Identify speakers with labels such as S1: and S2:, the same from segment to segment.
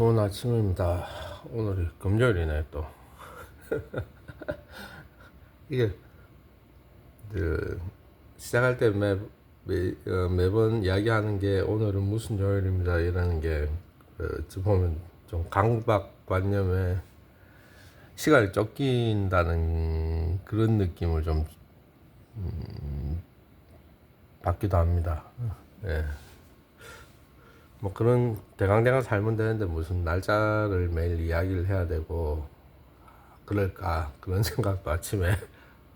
S1: 좋은 아침입니다. 오늘이 금요일이네 또. 이게 그 시작할 때 매, 매, 어, 매번 이야기하는 게 오늘은 무슨 요일입니다 이라는 게 그, 지금 보면 좀 강박관념에 시간이 쫓긴다는 그런 느낌을 좀 음, 받기도 합니다. 예. 뭐 그런 대강대강 살면 되는데 무슨 날짜를 매일 이야기를 해야 되고 그럴까 그런 생각도 아침에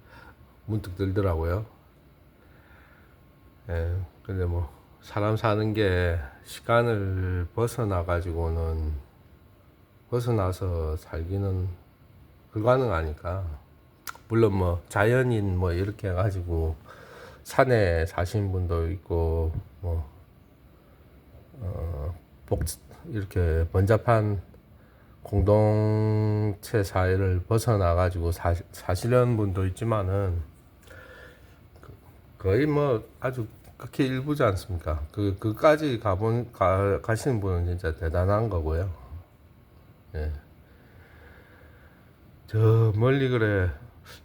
S1: 문득 들더라고요. 예, 근데 뭐 사람 사는 게 시간을 벗어나 가지고는 벗어나서 살기는 불가능하니까 물론 뭐 자연인 뭐 이렇게 해가지고 산에 사신 분도 있고 뭐 어, 복 이렇게 번잡한 공동체 사회를 벗어나 가지고 사, 사시는 분도 있지만은 그- 거의 뭐 아주 극히 일부지 않습니까? 그 그까지 가본 가 가시는 분은 진짜 대단한 거고요. 예. 저 멀리 그래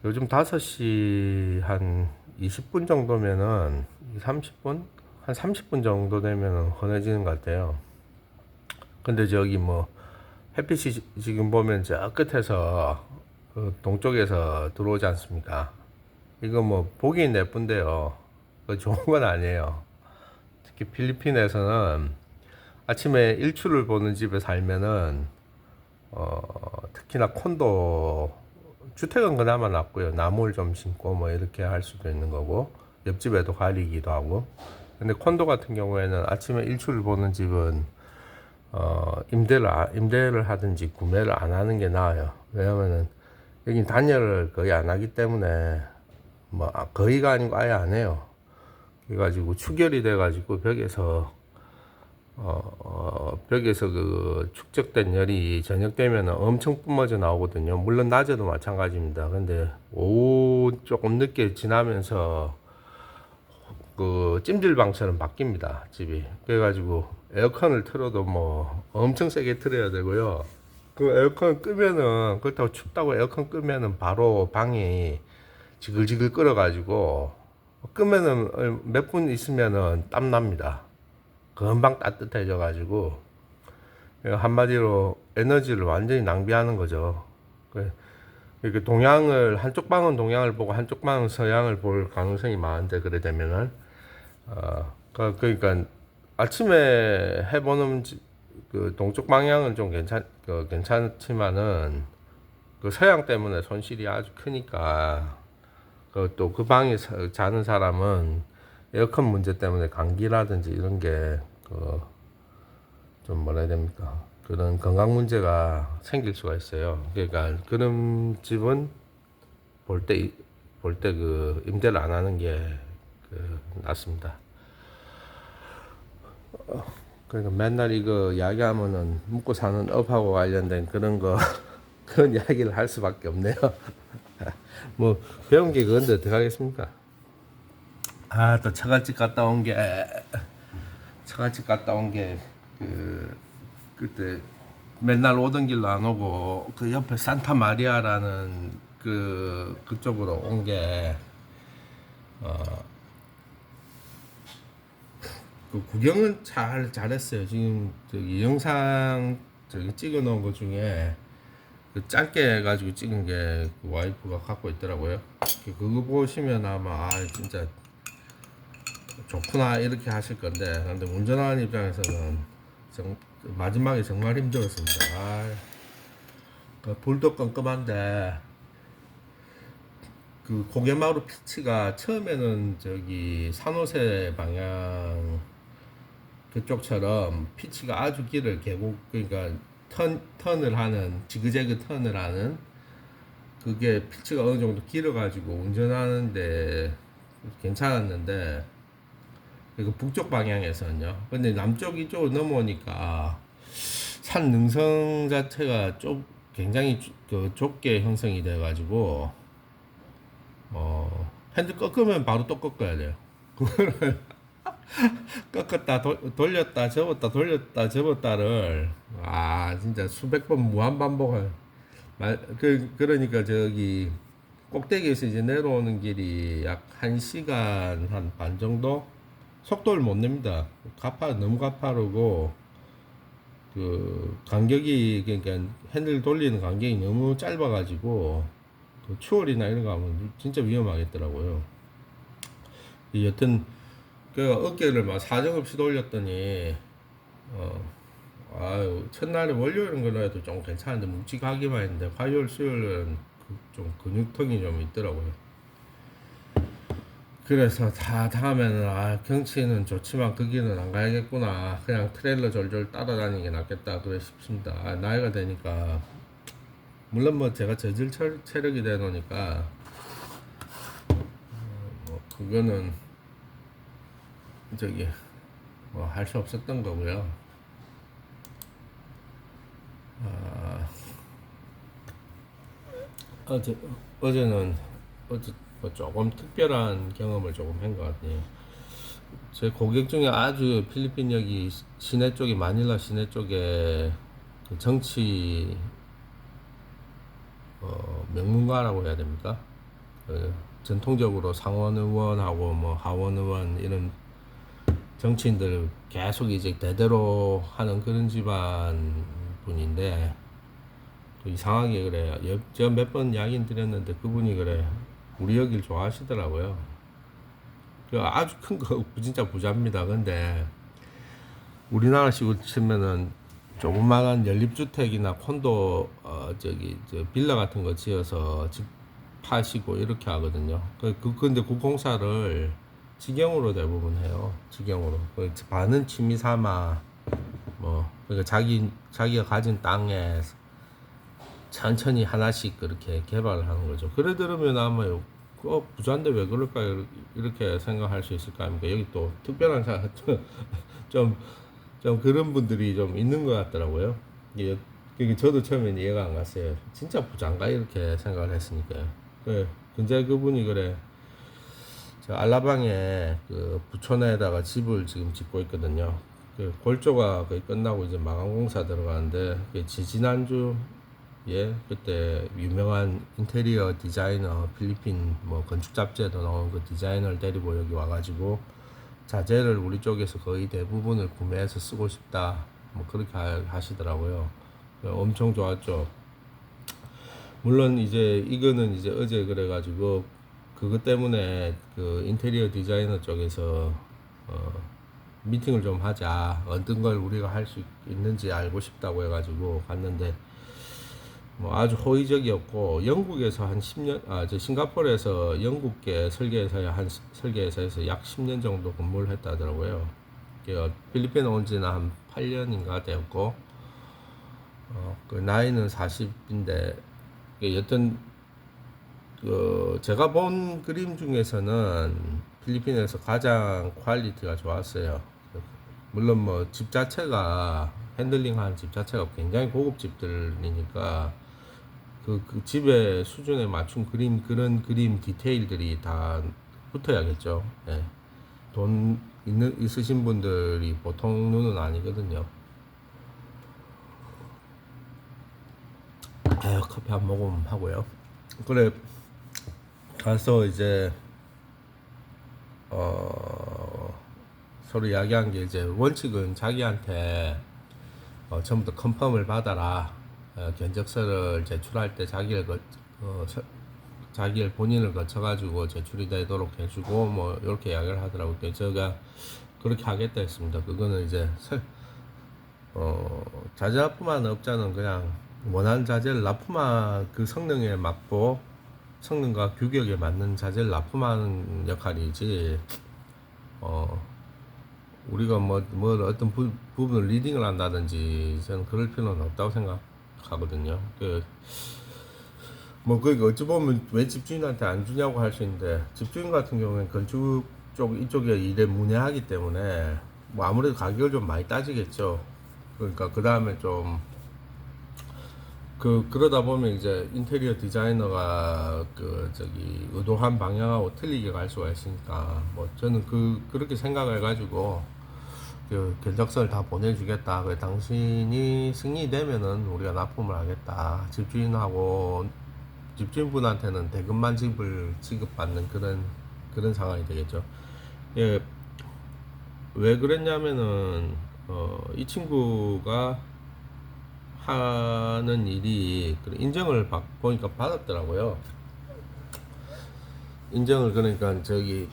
S1: 요즘 5시 한 20분 정도면은 30분 한 30분 정도 되면은 헌해지는 것 같아요. 근데 저기 뭐 햇빛이 지- 지금 보면 저 끝에서 그 동쪽에서 들어오지 않습니까? 이거 뭐 보기 예쁜데요. 그 좋은 건 아니에요. 특히 필리핀에서는 아침에 일출을 보는 집에 살면은 어 특히나 콘도 주택은 그나마 낫고요. 나무를 좀 심고 뭐 이렇게 할 수도 있는 거고 옆집에도 가리기도 하고. 근데 콘도 같은 경우에는 아침에 일출을 보는 집은 어 임대를 아- 임대를 하든지 구매를 안 하는 게 나아요. 왜냐면은 여긴 단열을 거의 안 하기 때문에 뭐 아, 거의가 아니고 아예 안 해요. 그래가지고 추결이 돼가지고 벽에서 어, 어, 벽에서 그 축적된 열이 저녁 되면 엄청 뿜어져 나오거든요. 물론 낮에도 마찬가지입니다. 근데 오후 조금 늦게 지나면서 그 찜질방처럼 바뀝니다. 집이. 그래가지고 에어컨을 틀어도 뭐 엄청 세게 틀어야 되고요. 그 에어컨 끄면은 그렇다고 춥다고 에어컨 끄면은 바로 방이 지글지글 끓어가지고 끄면은 몇 분 있으면은 땀 납니다. 금방 따뜻해져 가지고 한마디로 에너지를 완전히 낭비하는 거죠. 그- 이렇게 동양을 한쪽 방은 동양을 보고 한쪽 방은 서양을 볼 가능성이 많은데 그래 되면은 어 그- 그러니까 아침에 해보는 지- 그 동쪽 방향은 좀 괜찮 그 괜찮지만은 그 서양 때문에 손실이 아주 크니까 그또그 방에 사- 자는 사람은 에어컨 문제 때문에 감기라든지 이런 게 그 좀 뭐라 해야 됩니까? 그런 건강 문제가 생길 수가 있어요. 그러니까 그런 집은 볼 때 볼 때 그 임대를 안 하는 게 그 낫습니다. 어, 그러니까 맨날 이거 이야기하면은 묵고 사는 업하고 관련된 그런 거 그런 이야기를 할 수밖에 없네요. 뭐 배운 게 그건데 어떻게 하겠습니까? 아 또 처갓집 갔다 온 게 처갓집 갔다 온 게 그 그때 맨날 오던 길로 안 오고 그 옆에 산타 마리아라는 그 그쪽으로 온게 어. 그 구경은 잘 잘했어요. 지금 저기 영상 저기 찍어 놓은 것 중에 그 짧게 해가지고 찍은 게 그 와이프가 갖고 있더라고요. 그- 그거 보시면 아마 아 진짜 좋구나 이렇게 하실 건데 근데 운전하는 입장에서는 정, 마지막에 정말 힘들었습니다. 아, 그 불도 껌껌한데 그 고개마루 피치가 처음에는 저기 산호세 방향 그쪽처럼 피치가 아주 길을 계곡 그러니까 턴 턴을 하는 지그재그 턴을 하는 그게 피치가 어느 정도 길어가지고 운전하는데 괜찮았는데 그 북쪽 방향에서는요. 근데 남쪽 이쪽으로 넘어오니까 산 능성 자체가 좀 굉장히 주- 그 좁게 형성이 돼가지고 어 핸들 꺾으면 바로 또 꺾어야 돼요. 그거를 꺾었다 도, 돌렸다 접었다 돌렸다 접었다를 아 진짜 수백 번 무한 반복을 말 그 그러니까 저기 꼭대기에서 이제 내려오는 길이 약 1시간 한 반 정도 속도를 못 냅니다. 가파 너무 가파르고 그 간격이 그러니까 핸들 돌리는 간격이 너무 짧아 가지고 그 추월이나 이런 거 하면 진짜 위험하겠더라고요. 이 여튼 그 어깨를 막 사정없이 돌렸더니 어 아유 첫날에 월요일은 그래도 좀 괜찮은데 묵직하기만 했는데 화요일 수요일은 그- 좀 근육통이 좀 있더라고요. 그래서 다 다음에는 아 경치는 좋지만 그 길은 안 가야겠구나 그냥 트레일러 졸졸 따라다니는 게 낫겠다 그래 싶습니다 아, 나이가 되니까 물론 뭐 제가 저질 체- 체력이 돼 놓으니까 어, 뭐 그거는 저기 뭐 할 수 없었던 거고요 아, 어제 어제는 어제 뭐 조금 특별한 경험을 조금 한 것 같네요. 제 고객 중에 아주 필리핀 여기 시내 쪽에 마닐라 시내 쪽에 그 정치 어, 명문가라고 해야 됩니까? 그 전통적으로 상원 의원하고 뭐 하원 의원 이런 정치인들 계속 이제 대대로 하는 그런 집안 분인데 또 이상하게 그래. 여- 제가 몇 번 이야기 드렸는데 그분이 그래. 우리 여길 좋아하시더라고요. 그 아주 큰 거, 진짜 부자입니다. 근데 우리나라식으로 치면은 조그마한 연립주택이나 콘도, 어, 저기, 저 빌라 같은 거 지어서 집 파시고 이렇게 하거든요. 그, 그, 근데 그 공사를 직영으로 대부분 해요. 직영으로. 그 반은 취미 삼아, 뭐, 그러니까 자기, 자기가 가진 땅에 천천히 하나씩 그렇게 개발을 하는 거죠. 그래 들으면 아마 어, 부자인데 왜 그럴까 이렇게 생각할 수 있을까 합니까? 여기 또 특별한 사, 좀, 좀 그런 분들이 좀 있는 것 같더라고요. 이게 그게 저도 처음엔 이해가 안 갔어요. 진짜 부자인가 이렇게 생각을 했으니까요. 그래, 근데 그분이 그래. 저 알라방에 그 부촌에다가 집을 지금 짓고 있거든요. 그 골조가 거의 끝나고 이제 마감 공사 들어가는데 그 지지난주 예 그때 유명한 인테리어 디자이너 필리핀 뭐 건축 잡지에도 나온 그 디자이너를 데리고 여기 와가지고 자재를 우리 쪽에서 거의 대부분을 구매해서 쓰고 싶다 뭐 그렇게 하- 하시더라고요. 엄청 좋았죠. 물론 이제 이거는 이제 어제 그래가지고 그것 때문에 그 인테리어 디자이너 쪽에서 어 미팅을 좀 하자 어떤 걸 우리가 할 수 있는지 알고 싶다고 해가지고 갔는데 뭐 아주 호의적이었고 영국에서 한 10년 아저 싱가포르에서 영국계 설계사에 한 스- 설계사에서 약 10년 정도 근무를 했다더라고요. 그 필리핀에 온 지는 한 8년인가 되었고 어, 그 나이는 40인데 여튼 그 제가 본 그림 중에서는 필리핀에서 가장 퀄리티가 좋았어요. 물론 뭐 집 자체가 핸들링한 집 자체가 굉장히 고급 집들이니까 그, 그 집의 수준에 맞춘 그림 그런 그림 디테일들이 다 붙어야겠죠. 예. 돈 있는 있으신 분들이 보통 눈은 아니거든요. 아유 커피 한 모금 하고요. 그래 가서 이제 어 서로 이야기한 게 이제 원칙은 자기한테 어, 처음부터 컨펌을 받아라 어, 견적서를 제출할 때 자기를 거, 어, 서- 자기를 본인을 거쳐가지고 제출이 되도록 해주고 뭐 이렇게 이야기를 하더라고요. 제가 그렇게 하겠다 했습니다. 그거는 이제 설- 어, 자재 납품한 업자는 그냥 원하는 자재를 납품한 그 성능에 맞고 성능과 규격에 맞는 자재를 납품하는 역할이지 어 우리가 뭐, 뭐 어떤 부, 부분을 리딩을 한다든지 저는 그럴 필요는 없다고 생각하거든요. 그, 뭐, 그, 어찌 보면 왜 집주인한테 안 주냐고 할 수 있는데, 집주인 같은 경우에는 건축 쪽, 이쪽에 일에 문외하기 때문에, 뭐 아무래도 가격을 좀 많이 따지겠죠. 그러니까 그 다음에 좀, 그 그러다 보면 이제 인테리어 디자이너가 그 저기 의도한 방향하고 틀리게 갈 수가 있으니까 뭐 저는 그 그렇게 생각을 가지고 그 견적서를 다 보내주겠다. 그 당신이 승인되면은 우리가 납품을 하겠다. 집주인하고 집주인분한테는 대금만 집을 지급받는 그런 그런 상황이 되겠죠. 예, 왜 그랬냐면은 어, 이 친구가 하는 일이 그 인정을 받, 보니까 받았더라고요. 인정을 그러니까 저기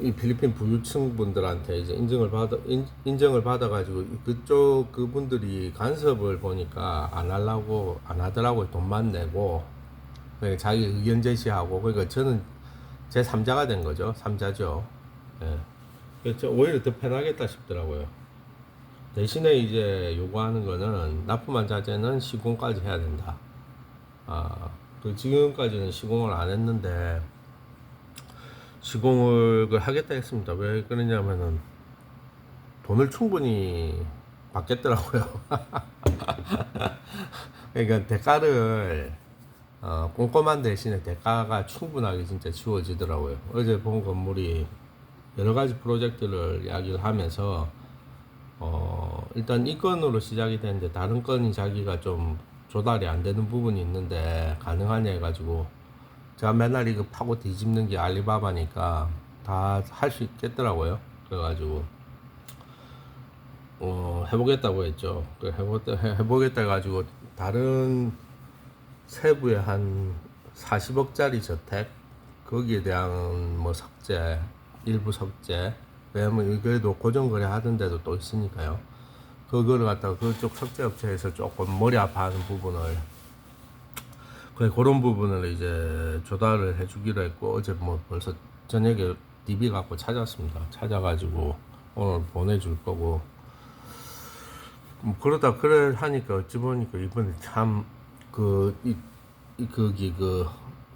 S1: 이 필리핀 부유층 분들한테 이제 인정을 받아 인, 인정을 받아 가지고 그쪽 그분들이 간섭을 보니까 안 하려고 안 하더라고요. 돈만 내고 그냥 자기 의견 제시하고 그러니까 저는 제 3자가 된 거죠. 3자죠. 예. 그래서 오히려 더 편하겠다 싶더라고요. 대신에 이제 요구하는 거는 납품한 자재는 시공까지 해야 된다. 아, 그 지금까지는 시공을 안 했는데 시공을 그 하겠다 했습니다. 왜 그러냐면은 돈을 충분히 받겠더라고요. 그러니까 대가를 어, 꼼꼼한 대신에 대가가 충분하게 진짜 지워지더라고요. 어제 본 건물이 여러 가지 프로젝트를 이야기를 하면서 어, 일단 이 건으로 시작이 됐는데 다른 건이 자기가 좀 조달이 안 되는 부분이 있는데 가능하냐 해가지고 제가 맨날 이거 파고 뒤집는 게 알리바바니까 다 할 수 있겠더라고요. 그래가지고 어, 해보겠다고 했죠. 그 해보겠다, 해- 해보겠다 해가지고 다른 세부의 한 40억짜리 저택 거기에 대한 뭐 석재 일부 석재 왜냐면 그래도 고정거래 하던 데도 또 있으니까요. 그거를 갖다가 그쪽 석재 업체에서 조금 머리 아파하는 부분을 그래 그런 부분을 이제 조달을 해주기로 했고 어제 뭐 벌써 저녁에 DB 갖고 찾았습니다. 찾아가지고 오늘 보내줄 거고. 뭐 그러다 그래 하니까 어찌 보니까 이번에 참그 이, 이 거기 그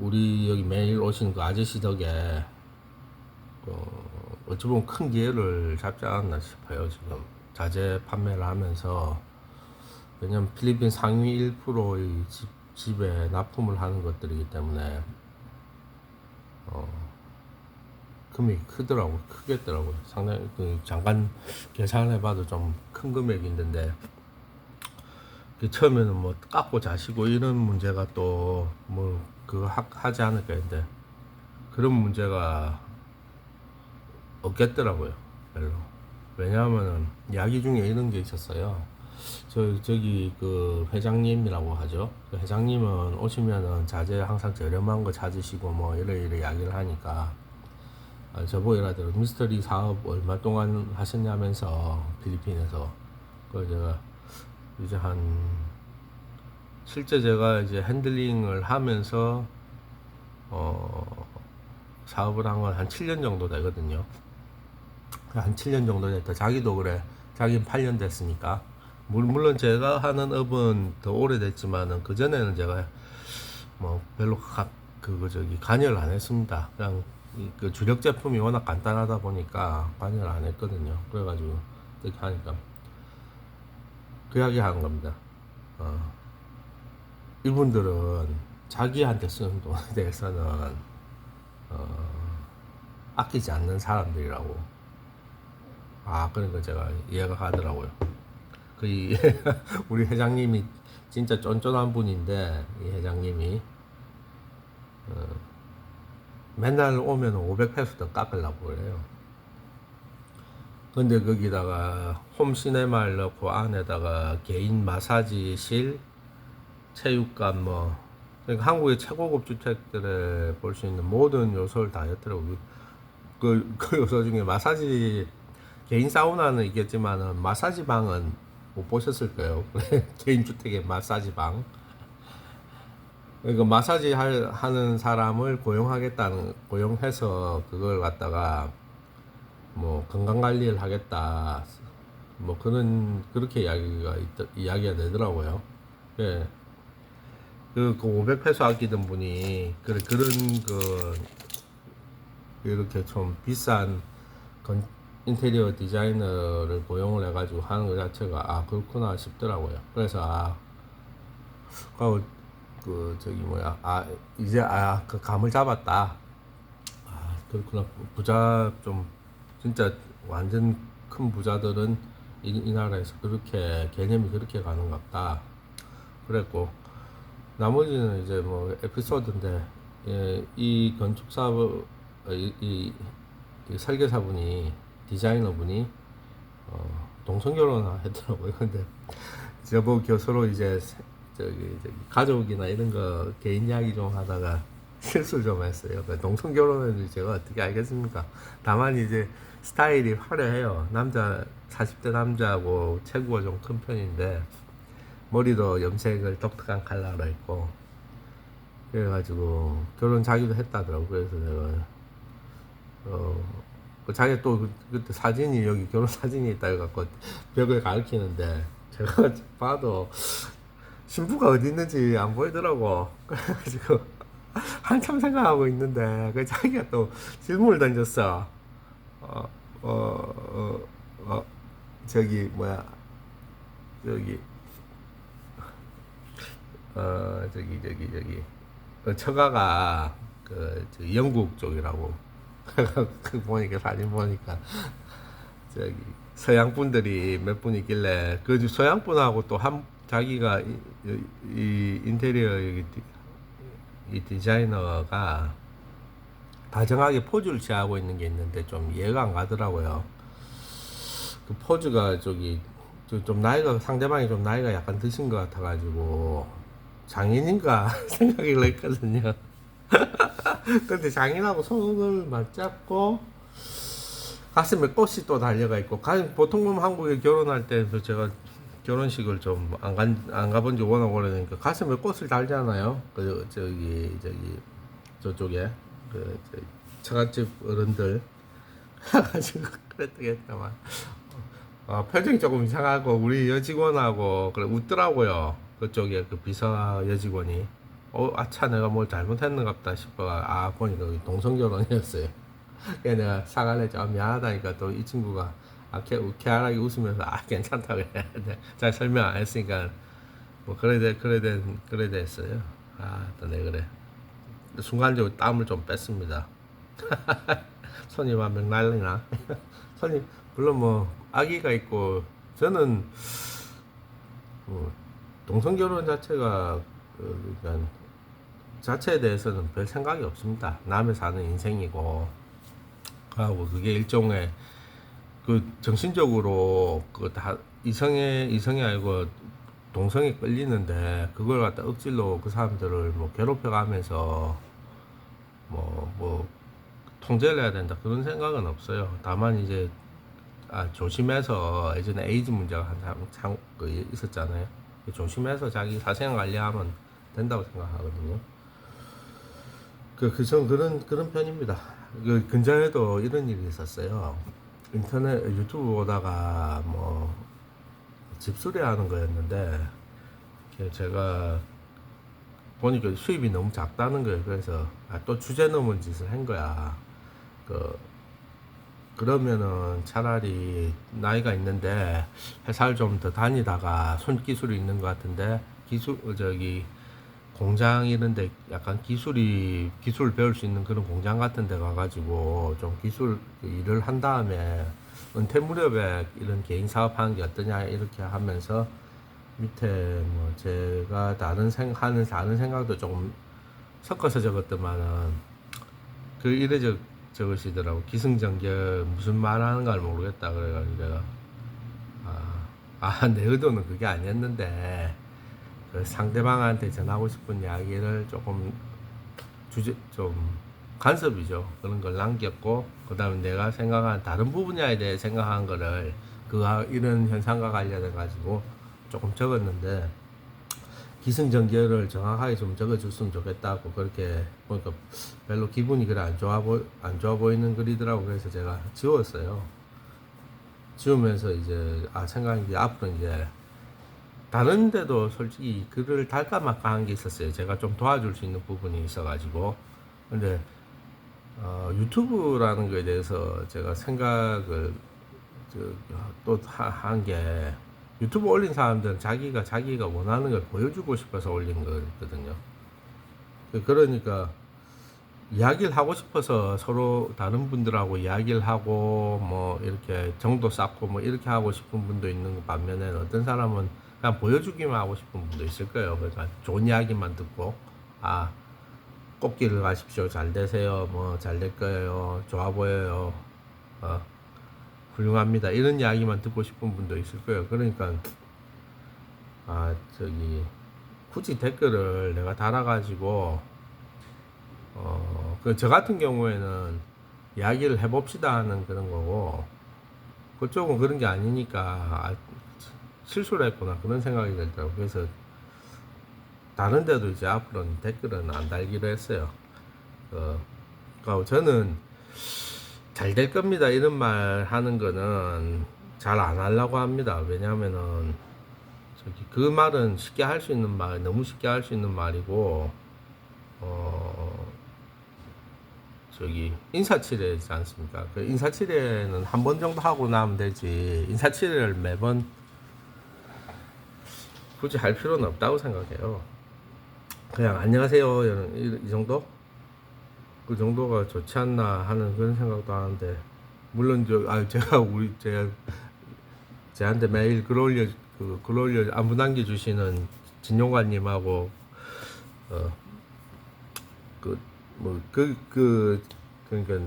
S1: 우리 여기 매일 오시는 그 아저씨 덕에 어, 어찌 보면 큰 기회를 잡지 않았나 싶어요 지금. 자재 판매를 하면서. 왜냐면 필리핀 상위 1%의 집, 집에 납품을 하는 것들이기 때문에 어, 금액이 크더라고 크겠더라고요. 상당히 그 잠깐 계산해봐도 좀 큰 금액이 있는데 그 처음에는 뭐 깎고 자시고 이런 문제가 또 뭐 그거 하, 하지 않을까 했는데 그런 문제가 없겠더라고요 별로. 왜냐하면은 이야기 중에 이런 게 있었어요. 저 저기 그 회장님이라고 하죠. 그 회장님은 오시면은 자재 항상 저렴한 거 찾으시고 뭐 이래 이래 이야기를 하니까 아, 저보고 이러더라고 미스터리 사업 얼마 동안 하셨냐면서 필리핀에서. 그 제가 이제 한 실제 제가 이제 핸들링을 하면서 어 사업을 한 건 한 7년 정도 되거든요. 한 7년 정도 됐다. 자기도 그래. 자기는 8년 됐으니까. 물- 물론 제가 하는 업은 더 오래됐지만은 그 전에는 제가 뭐 별로 가, 그거 저기 관여를 안 했습니다. 그냥 이그 주력 제품이 워낙 간단하다 보니까 관여를 안 했거든요. 그래가지고 이렇게 하니까 그 이야기 하는 겁니다. 어. 이분들은 자기한테 쓰는 돈에 대해서는 어, 아끼지 않는 사람들이라고. 아, 그러니까 제가 이해가 가더라고요. 그 이- 우리 회장님이 진짜 쫀쫀한 분인데 이 회장님이 어, 맨날 오면 500페소 더 깎으려고 그래요. 근데 거기다가 홈시네마를 넣고 안에다가 개인 마사지실, 체육관 뭐 그러니까 한국의 최고급 주택들에 볼 수 있는 모든 요소를 다 했더라고요. 그, 그 요소 중에 마사지 개인 사우나는 있겠지만은 마사지 방은 못 보셨을 거예요. 개인 주택의 마사지 방. 그러니까 마사지 할, 하는 사람을 고용하겠다는 고용해서 그걸 갖다가 뭐 건강 관리를 하겠다 뭐 그런 그렇게 이야기가 있, 이야기가 되더라고요. 예. 그, 그 500페소 아끼던 분이 그 그런 그 이렇게 좀 비싼 건, 인테리어 디자이너를 고용을 해가지고 하는 것 자체가 아 그렇구나 싶더라고요. 그래서 아 그, 그 저기 뭐야 아 이제 아 그 감을 잡았다. 아 그렇구나. 부자 좀 진짜 완전 큰 부자들은 이, 이 나라에서 그렇게 개념이 그렇게 가는 것 같다. 그랬고 나머지는 이제 뭐 에피소드인데 예, 이 건축사업 어, 이, 이, 이 설계사분이 디자이너분이 어, 동성 결혼을 했더라고요. 근데 저보고 교수로 이제 세- 저기, 저기 가족이나 이런 거 개인 이야기 좀 하다가 실수 좀 했어요. 그 동성 결혼을 제가 어떻게 알겠습니까? 다만 이제 스타일이 화려해요. 남자 40대 남자하고 체구가 좀 큰 편인데 머리도 염색을 독특한 컬러로 했고 그래가지고 결혼 자기도 했다더라고. 그래서 내가 어, 그 자기 또 그- 그때 사진이 여기 결혼 사진이 있다 해갖고 벽을 가리키는데 제가 봐도 신부가 어디 있는지 안 보이더라고. 그래가지고 한참 생각하고 있는데 그 자기가 또 질문을 던졌어. 어, 어, 어, 어, 저기 뭐야, 저기, 어, 저기 저기 저기, 어, 처가가 그 영국 쪽이라고. 그 보니까 사진 보니까 저기 서양 분들이 몇 분 있길래 그 서양 분하고 또 한 자기가 이, 이- 이 인테리어 디- 이 디자이너가 다정하게 포즈를 취하고 있는 게 있는데 좀 이해가 안 가더라고요. 그 포즈가 저기 저- 좀 나이가 상대방이 좀 나이가 약간 드신 것 같아가지고 장인인가 생각이 했거든요. 근데 장인하고 손을 맞잡고 가슴에 꽃이 또 달려가 있고 가- 보통 보면 한국에 결혼할 때도 제가 결혼식을 좀안 가본 지 워낙 오래되니까 가슴에 꽃을 달잖아요. 그 저기 저기 저쪽에 그 저기 처갓집 어른들 가지고 그랬더겠다만 어, 표정이 조금 이상하고 우리 여직원하고 그래 웃더라고요. 그쪽에 그 비서 여직원이 어 아차 내가 뭘 잘못했는갑다 싶어 아 보니까 동성 결혼이었어요. 그래 내가 사과를 했죠. 아, 미안하다니까 또 이 친구가 아, 개, 개활하게 웃으면서 아 괜찮다 그래. 근데 잘 설명 안 했으니까 뭐 그래 돼 그래 돼 그래 됐어요. 아또내 그래. 순간적으로 땀을 좀 뺐습니다. 손이 한명 날리나? 손이 물론 뭐 아기가 있고 저는 뭐 동성 결혼 자체가 그 그러니까 자체에 대해서는 별 생각이 없습니다. 남의 사는 인생이고 하고 그게 일종의 그 정신적으로 그 다 이성에 이성이 아니고 동성에 끌리는데 그걸 갖다 억지로 그 사람들을 뭐 괴롭혀가면서 뭐뭐 통제를 해야 된다 그런 생각은 없어요. 다만 이제 아 조심해서 예전에 에이즈 문제가 한참 그 있었잖아요. 조심해서 자기 사생 관리하면 된다고 생각하거든요. 그, 그, 전 그런, 그런 편입니다. 그, 근전에도 이런 일이 있었어요. 인터넷, 유튜브 보다가 뭐, 집수리 하는 거였는데, 제가 보니까 수입이 너무 작다는 거예요. 그래서, 아, 또 주제 넘은 짓을 한 거야. 그, 그러면은 차라리 나이가 있는데 회사를 좀 더 다니다가 손기술이 있는 것 같은데 기술 어, 저기 공장 이런데 약간 기술이 기술 배울 수 있는 그런 공장 같은 데 가가지고 좀 기술 일을 한 다음에 은퇴 무렵에 이런 개인 사업하는 게 어떠냐 이렇게 하면서 밑에 뭐 제가 다른 생 하는 다른 생각도 조금 섞어서 적었더만은 그 이래 적 적으시더라고. 기승전결 무슨 말 하는 걸 모르겠다 그래가지고 내가 아내 의도는 그게 아니었는데 그 상대방한테 전하고 싶은 이야기를 조금 주제 좀 간섭이죠 그런 걸 남겼고 그다음에 내가 생각한 다른 분야에 대해 생각한 거를 그 이런 현상과 관련해 가지고 조금 적었는데 기승전결을 정확하게 좀 적어줬으면 좋겠다고 그렇게 보니까 별로 기분이 그래 안 좋아 보, 안 좋아 보이는 글이더라고 그래서 제가 지웠어요. 지우면서 이제 아 생각한 게 앞으로 이제 다른 데도 솔직히 글을 달까 말까 한 게 있었어요. 제가 좀 도와줄 수 있는 부분이 있어가지고 근데 어, 유튜브라는 거에 대해서 제가 생각을 또 한 게 유튜브 올린 사람들은 자기가 자기가 원하는 걸 보여주고 싶어서 올린 거거든요. 그- 그러니까 이야기를 하고 싶어서 서로 다른 분들하고 이야기를 하고 뭐 이렇게 정도 쌓고 뭐 이렇게 하고 싶은 분도 있는 반면에 어떤 사람은 그냥 보여주기만 하고 싶은 분도 있을 거예요. 그러니까 좋은 이야기만 듣고 아 꽃길을 가십시오. 잘 되세요. 뭐 잘 될 거예요. 좋아 보여요. 어, 훌륭합니다. 이런 이야기만 듣고 싶은 분도 있을 거예요. 그러니까 아 저기 굳이 댓글을 내가 달아가지고 어, 그 저 같은 경우에는 이야기를 해봅시다 하는 그런 거고 그쪽은 그런 게 아니니까 아, 실수를 했구나. 그런 생각이 들더라고. 그래서 다른 데도 이제 앞으로는 댓글은 안 달기로 했어요. 어, 그러니까 저는 잘 될 겁니다. 이런 말 하는 거는 잘 안 하려고 합니다. 왜냐하면은 저기 그 말은 쉽게 할 수 있는 말 너무 쉽게 할 수 있는 말이고 어 저기 인사치레지 않습니까? 그 인사치레는 한 번 정도 하고 나면 되지. 인사치레를 매번 굳이 할 필요는 없다고 생각해요. 그냥 안녕하세요 이, 이 정도 그 정도가 좋지 않나 하는 그런 생각도 하는데 물론 저 아 제가 우리 제가 제한테 매일 글 올려 그글 올려 안부 남겨 주시는 진용관님하고 어 그 뭐 그 그 그러니까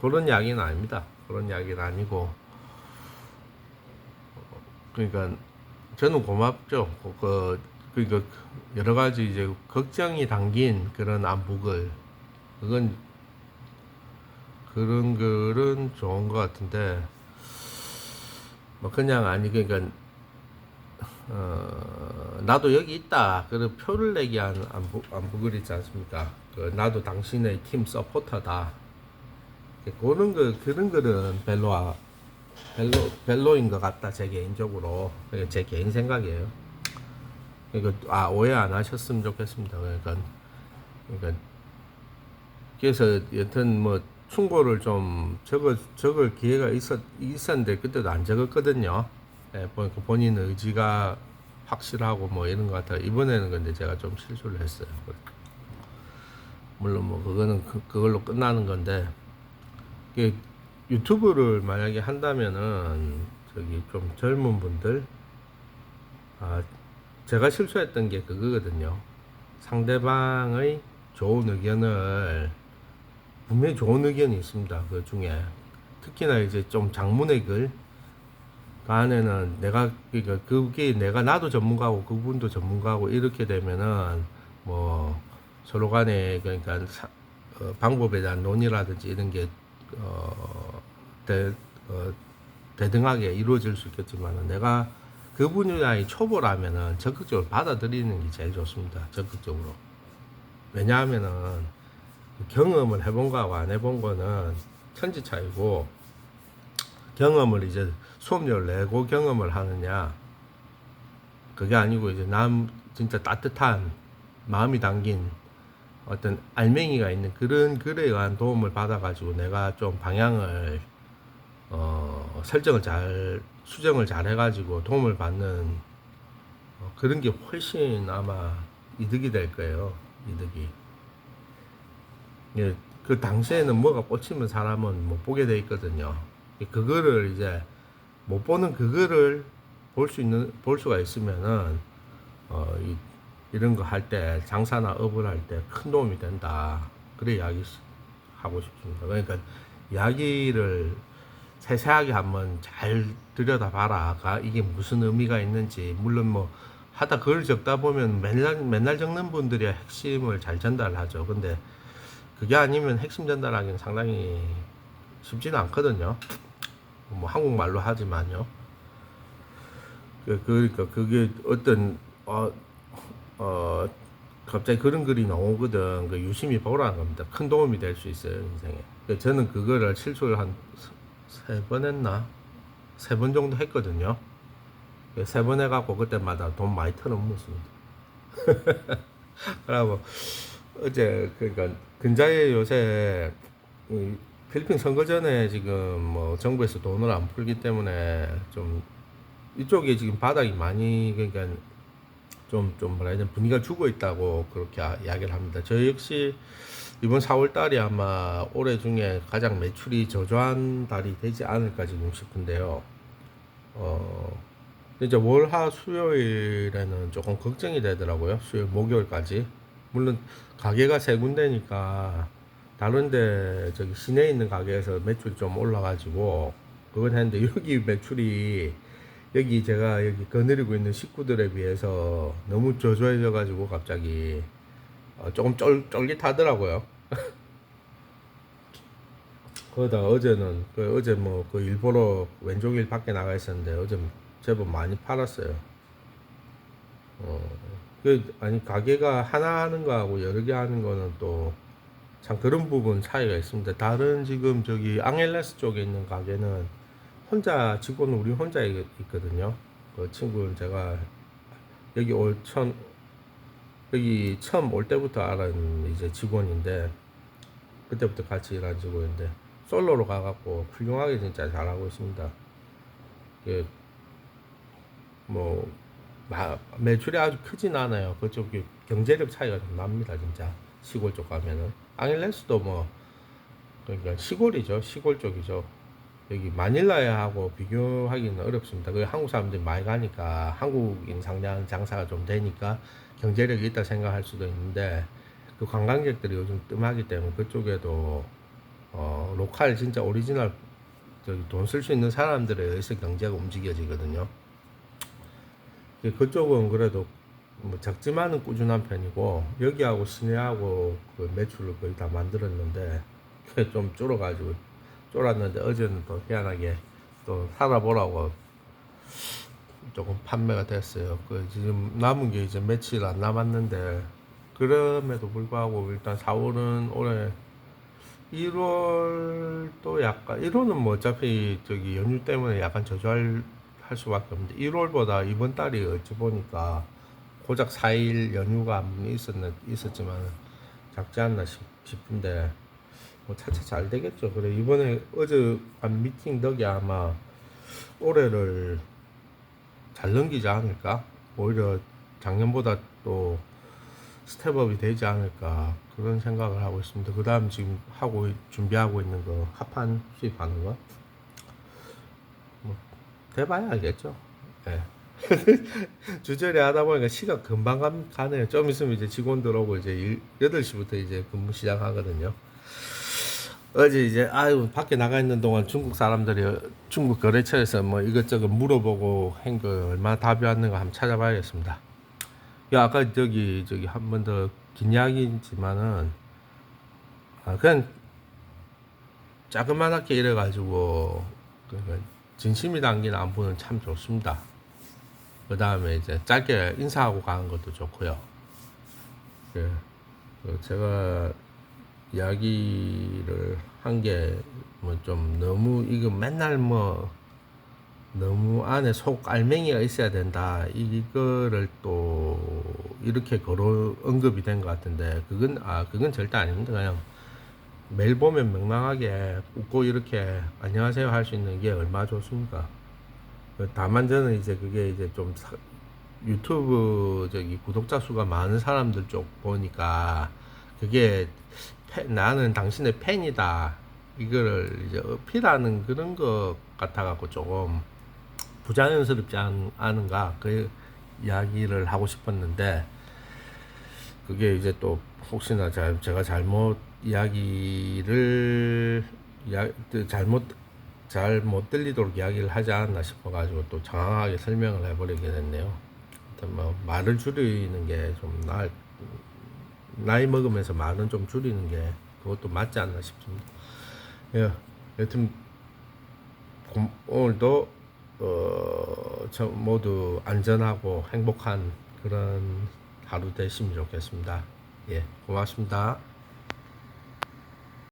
S1: 그런 이야기는 아닙니다. 그런 이야기는 아니고 어, 그러니까 저는 고맙죠. 그 그러니까 여러 가지 이제 걱정이 담긴 그런 안북을 그건 그런 글은 좋은 것 같은데 뭐 그냥 아니 그러니까 어, 나도 여기 있다. 그런 표를 내기 한 안부, 안부글 있지 않습니까? 그 나도 당신의 팀 서포터다. 그런 거, 그런 거는 별로, 아- 별로, 별로인 것 같다. 제 개인적으로. 제 개인 생각이에요. 그러니까, 아, 오해 안 하셨으면 좋겠습니다. 그러니까, 그러니까, 그래서 여튼 뭐, 충고를 좀 적어, 적을 기회가 있었, 있었는데, 그때도 안 적었거든요. 예, 보니까 본인 의지가 확실하고 뭐 이런 것 같아요. 이번에는 근데 제가 좀 실수를 했어요. 물론 뭐 그거는 그, 그걸로 끝나는 건데 이게 유튜브를 만약에 한다면은 저기 좀 젊은 분들 아 제가 실수했던 게 그거거든요. 상대방의 좋은 의견을 분명히 좋은 의견이 있습니다. 그 중에 특히나 이제 좀 장문의 글. 그 안에는 내가 그러니까 그게 내가 나도 전문가고 그분도 전문가고 이렇게 되면은 뭐 서로 간에 그러니까 사- 어, 방법에 대한 논의라든지 이런 게 어, 대, 어, 대등하게 이루어질 수 있겠지만은 내가 그분이랑 초보라면은 적극적으로 받아들이는 게 제일 좋습니다. 적극적으로. 왜냐하면은 경험을 해본 거하고 안 해본 거는 천지 차이고 경험을 이제 수업료를 내고 경험을 하느냐 그게 아니고 이제 남 진짜 따뜻한 마음이 담긴 어떤 알맹이가 있는 그런 글에 의한 도움을 받아가지고 내가 좀 방향을 어, 설정을 잘 수정을 잘 해가지고 도움을 받는 어, 그런 게 훨씬 아마 이득이 될 거예요 이득이. 예, 그 당시에는 뭐가 꽂히면 사람은 못 보게 돼 있거든요. 그거를 이제 못 보는 그거를 볼 수 있는 볼 수가 있으면은 어, 이, 이런 거 할 때 장사나 업을 할 때 큰 도움이 된다. 그래 이야기 하고 싶습니다. 그러니까 이야기를 세세하게 한번 잘 들여다봐라. 가 이게 무슨 의미가 있는지 물론 뭐 하다 글 적다 보면 맨날 맨날 적는 분들이 핵심을 잘 전달하죠. 근데 그게 아니면 핵심 전달하기는 상당히 쉽지는 않거든요. 뭐 한국말로 하지만요. 그- 그러니까 그게 어떤 어, 어 갑자기 그런 글이 나오거든. 그 유심히 보라는 겁니다. 큰 도움이 될 수 있어요 인생에. 그 저는 그거를 실수를 한 세 번 했나 세 번 정도 했거든요. 그세번 해갖고 그때마다 돈 많이 털어먹었습니다. 그러고 어제 그러니까 근자에 요새 이 필리핀 선거 전에 지금 뭐 정부에서 돈을 안 풀기 때문에 좀 이쪽에 지금 바닥이 많이 그러니까 좀, 좀 뭐라 해야 되나 분위기가 죽어 있다고 그렇게 아- 이야기를 합니다. 저 역시 이번 4월 달이 아마 올해 중에 가장 매출이 저조한 달이 되지 않을까 지금 싶은데요. 어, 이제 월화 수요일에는 조금 걱정이 되더라고요. 수요일 목요일까지. 물론 가게가 세 군데니까 다른데 저기 시내에 있는 가게에서 매출이 좀 올라가지고 그건 했는데 여기 매출이 여기 제가 여기 거느리고 있는 식구들에 비해서 너무 저조해져 가지고 갑자기 어, 조금 쫄, 쫄깃하더라고요. 거기다가 어제는 그 어제 뭐 그 일보러 왼쪽 일 밖에 나가 있었는데 어제 제법 많이 팔았어요. 어, 그 아니 가게가 하나 하는 거하고 여러 개 하는 거는 또 참 그런 부분 차이가 있습니다. 다른 지금 저기 앙헬레스 쪽에 있는 가게는 혼자 직원 우리 혼자 있- 있거든요. 그 친구는 제가 여기 올 처음 여기 처음 올 때부터 알은 이제 직원인데 그때부터 같이 일한 직원인데 솔로로 가갖고 훌륭하게 진짜 잘하고 있습니다. 그 뭐 매출이 아주 크진 않아요. 그쪽이 경제력 차이가 좀 납니다, 진짜 시골 쪽 가면은 앙헬레스도 뭐 그러니까 시골이죠, 시골 쪽이죠. 여기 마닐라에 하고 비교하기는 어렵습니다. 그 한국 사람들이 많이 가니까 한국인 상장 장사가 좀 되니까 경제력이 있다 생각할 수도 있는데 그 관광객들이 요즘 뜸하기 때문에 그쪽에도 어 로컬 진짜 오리지널 돈 쓸 수 있는 사람들에 의해서 경제가 움직여지거든요. 그- 그쪽은 그래도 뭐 작지만은 꾸준한 편이고 여기하고 시내하고 그 매출을 거의 다 만들었는데 좀 줄어가지고 쫄았는데 어제는 또 희한하게 또 살아보라고 조금 판매가 됐어요. 그 지금 남은 게 이제 며칠 안 남았는데 그럼에도 불구하고 일단 4월은 올해 1월 또 약간 1월은 뭐 어차피 저기 연휴 때문에 약간 저조할 할 수밖에 없는데 1월보다 이번 달이 어찌 보니까 고작 4일 연휴가 있었는 있었지만 작지 않나 싶, 싶은데 뭐 차차 잘 되겠죠. 그래 이번에 어제 한 미팅 덕에 아마 올해를 잘 넘기지 않을까? 오히려 작년보다 또 스텝업이 되지 않을까 그런 생각을 하고 있습니다. 그 다음 지금 하고 있- 준비하고 있는 거 합판 수입하는 거 뭐, 돼봐야 알겠죠. 예. 주저리 하다 보니까 시간 금방 감- 가네요. 좀 있으면 이제 직원들 오고 이제 일, 8시부터 이제 근무 시작하거든요. 어제 이제 아유 밖에 나가 있는 동안 중국 사람들이 중국 거래처에서 뭐 이것저것 물어보고 한 거 얼마나 답이 왔는가 한번 찾아봐야겠습니다. 야 아까 저기 저기 한 번 더 긴 이야기지만은 아 그냥 자그만하게 이래 가지고 그러니까 진심이 담긴 안부는 참 좋습니다. 그 다음에 이제 짧게 인사하고 가는 것도 좋고요. 그, 그 제가 이야기를 한 게 뭐 좀 너무 이거 맨날 뭐 너무 안에 속 알맹이가 있어야 된다. 이거를 또 이렇게 걸어 언급이 된 것 같은데 그건 아 그건 절대 아닙니다. 그냥 매일 보면 명랑하게 웃고 이렇게 안녕하세요 할 수 있는 게 얼마나 좋습니까? 그 다만 저는 이제 그게 이제 좀 사- 유튜브 저기 구독자 수가 많은 사람들 쪽 보니까 그게 팬- 나는 당신의 팬이다 이거를 이제 어필하는 그런 것 같아 갖고 조금 부자연스럽지 않, 않은가 그 이야기를 하고 싶었는데 그게 이제 또 혹시나 잘, 제가 잘못 이야기를 이야, 그 잘못 잘 못 들리도록 이야기를 하지 않았나 싶어 가지고 또 장황하게 설명을 해버리게 됐네요. 뭐 말을 줄이는 게 좀 나을 나이 먹으면서 말은 좀 줄이는 게 그것도 맞지 않나 싶습니다. 예, 여튼 고- 오늘도 어, 저 모두 안전하고 행복한 그런 하루 되시면 좋겠습니다. 예, 고맙습니다.